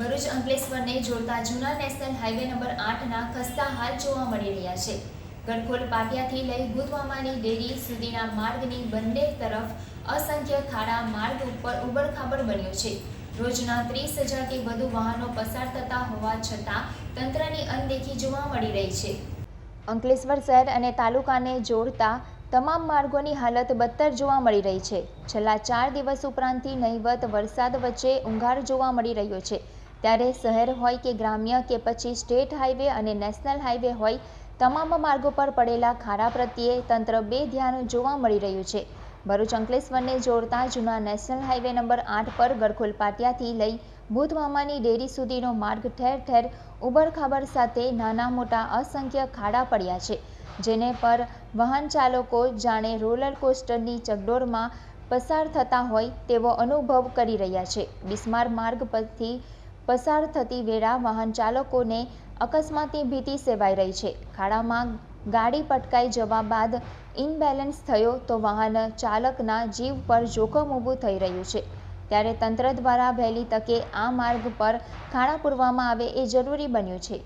ભરૂચ અંકલેશ્વરને જોડતા જૂના national highway number આઠના ખસ્તા હાલ જોવા મળી રહ્યા છે. ગડખોલ પાટિયાથી લઈ ગુદવામાની ડેરી સુધીના માર્ગની બંને તરફ અસંખ્ય ખાડા માર્ગ ઉપર ઉબડખાબડ બન્યો છે. રોજના ત્રીસ હજારથી વધુ વાહનો પસાર થતા હોવા છતાં તંત્રની અનદેખી જોવા મળી રહી છે. અંકલેશ્વર શહેર અને તાલુકાને જોડતા તમામ માર્ગોની હાલત બદતર જોવા મળી રહી છે. છેલ્લા ચાર દિવસ ઉપરાંતથી નહીવત વરસાદ વચ્ચે ઊંઘાર જોવા મળી રહ્યો છે. ત્યારે શહેર હોય કે ગ્રામ્ય કે પછી સ્ટેટ હાઈવે અને નેશનલ હાઈવે હોય, તમામ માર્ગો પર પડેલા ખાડા પ્રત્યે તંત્ર બે ધ્યાન જોવા મળી રહ્યું છે. ભરૂચ અંકલેશ્વરને જોડતા જૂના નેશનલ હાઈવે નંબર આઠ પર ગરખોલ પાટિયાથી લઈ ભૂતમામાની ડેરી સુધીનો માર્ગ ઠેર ઠેર ઉબડખાબડ સાથે નાના મોટા અસંખ્ય ખાડા પડ્યા છે, જેને પર વાહન ચાલકો જાણે રોલર કોસ્ટરની ચકડોળમાં પસાર થતા હોય તેવો અનુભવ કરી રહ્યા છે. બિસ્માર માર્ગ પરથી પસાર થતી વેળા વાહન ચાલકોને અકસ્માતની ભીતિ સેવાઈ રહી છે. ખાડામાં ગાડી પટકાઈ જવા બાદ ઇનબેલેન્સ થયો તો વાહન ચાલકના જીવ પર જોખમ ઊભું થઈ રહ્યું છે. ત્યારે તંત્ર દ્વારા વહેલી તકે આ માર્ગ પર ખાડા પૂરવામાં આવે એ જરૂરી બન્યું છે.